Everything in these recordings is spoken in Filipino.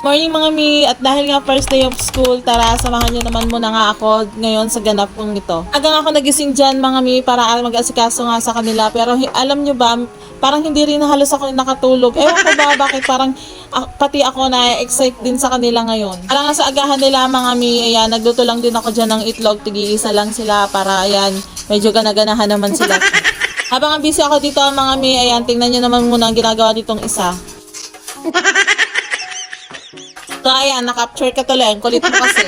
Morning mga mi, at dahil nga first day of school, tara samahan nyo naman muna nga ako ngayon sa ganap kong ito. Agang ako nagising dyan mga mi para mag-asikaso nga sa kanila pero alam nyo ba, parang hindi rin halos ako nakatulog. Ewan ko ba bakit parang ah, pati ako na excite din sa kanila ngayon. Parang nga sa agahan nila mga mi, ayan, nagluto lang din ako dyan ng itlog, tigi-isa lang sila para ayan, medyo ganaganahan naman sila. Habang ang busy ako dito mga mi, ayan, tingnan nyo naman muna ang ginagawa nitong isa. So, ayan, na-capture ka tuloy. Ang kulit mo kasi.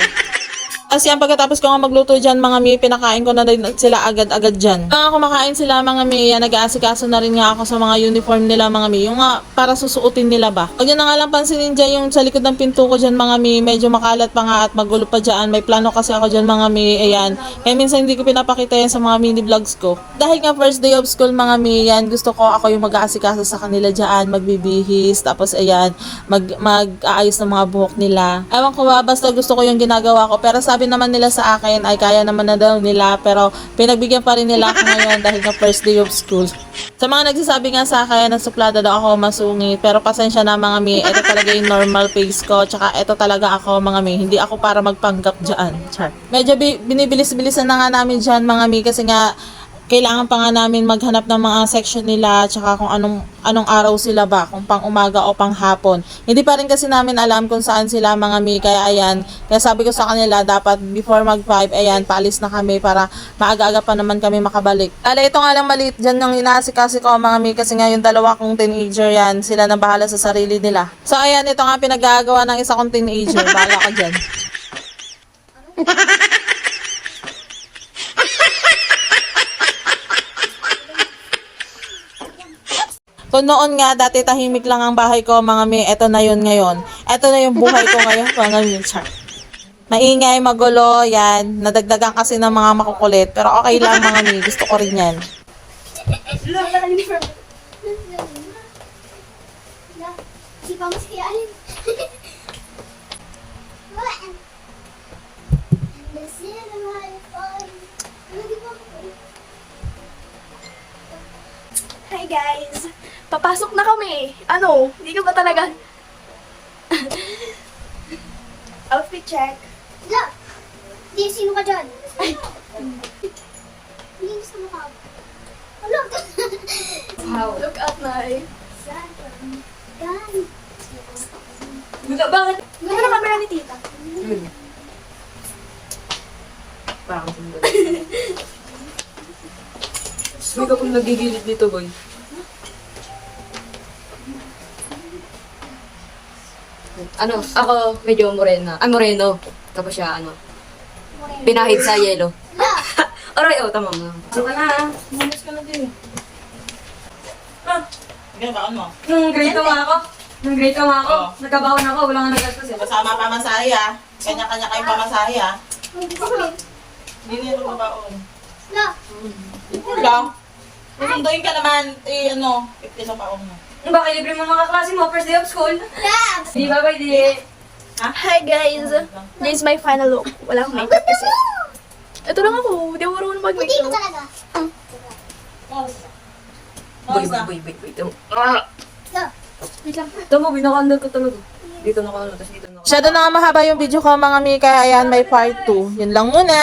Kasi yan, pagkatapos ko nga magluto dyan, mga mi, pinakain ko na rin sila agad-agad dyan. Mga kumakain sila, mga mi, nag-aasikaso na rin nga ako sa mga uniform nila, mga mi. Yung nga, para susuotin nila ba. Huwag nyo na nga lang pansinin dyan, yung sa likod ng pinto ko dyan, mga mi, medyo makalat pa nga at magulo pa dyan. May plano kasi ako dyan, mga mi, ayan. Kaya minsan hindi ko pinapakita yan sa mga mini vlogs ko. Dahil nga first day of school, mga mi, yan, gusto ko ako yung mag-aasikaso sa kanila dyan, magbibihis, tapos ayan, mag, mag-aayos ng mga buhok nila. Ewan ko ba, basta gusto ko yung ginagawa ko. Pero sabi naman nila sa akin, ay kaya naman na daw nila, pero pinagbigyan pa rin nila ako ngayon dahil nga first day of school. Sa mga nagsasabi nga sa akin na suplada daw ako masungit, pero pasensya na mga mi, ito talaga yung normal face ko, tsaka ito talaga ako mga mi, hindi ako para magpanggap dyan. Char. Medyo bi- binibilis-bilisan na nga namin dyan mga mi, kasi nga kailangan pa nga namin maghanap ng mga section nila tsaka kung anong anong araw sila ba, kung pang umaga o pang hapon. Hindi pa rin kasi namin alam kung saan sila mga mi, kaya ayan, kaya sabi ko sa kanila dapat before mag 5, ayan, paalis na kami para maaga-aga pa naman kami makabalik. Ala, ito nga lang maliit dyan yung inaasikaso ko mga mi, kasi nga yung dalawa kong teenager yan, sila na bahala sa sarili nila. So ayan, ito nga pinagagawa ng isa kong teenager, bahala ka dyan. Kung noon nga, dati tahimik lang ang bahay ko, mga mi, eto na yun ngayon. Eto na yung buhay ko ngayon, mga mi, char. Maingay, magulo, yan. Nadagdagan kasi ng mga makukulit. Pero okay lang, mga mi. Gusto ko rin yan. Si pa mas kaya alin. Hi guys! Papasok na kami! Ano? Hindi ka ba talaga... Outfit check. La! Di, sino ka dyan? Hindi sa mukha. Ano? Look at my... Gan. Buka, bakit? Ano na camera ni tita? Hindi ka pong nagigilid dito, boy. Ano, ako medyo morena. Ah, moreno. Tapos siya, ano, pinahid sa yelo. Aray, oh, tama nga. Ano ka na? Manis ka na din. Ah, ganoon mo. Nung grade 2 nga ako. Nung grade 2 nga ako. Oh. Nagkabawan ako, wala nga nagastos eh. Kasama pa masahe ah. Kanya-kanya kayong pamasahe ah. Hindi ko alam. Hindi niya ito babaon. La! Lang. Susunduin ka naman, eh ano, 50 na paong mo. Baka libre mo mga klase mo, first day of school. La! Di ba, boy? Di. Hi guys! This is my final look. Wala akong makeup kasi. Ito lang ako. Hindi ako marunong Hindi ko mag-makeup. talaga. Boy. Tama. Ah! La! Wait lang. Tama, binakandal ko talaga. Dito na ako, tapos dito na ako. Masyado na nga mahaba yung video ko mga mi, kaya ayan, may part 2. Yun lang muna.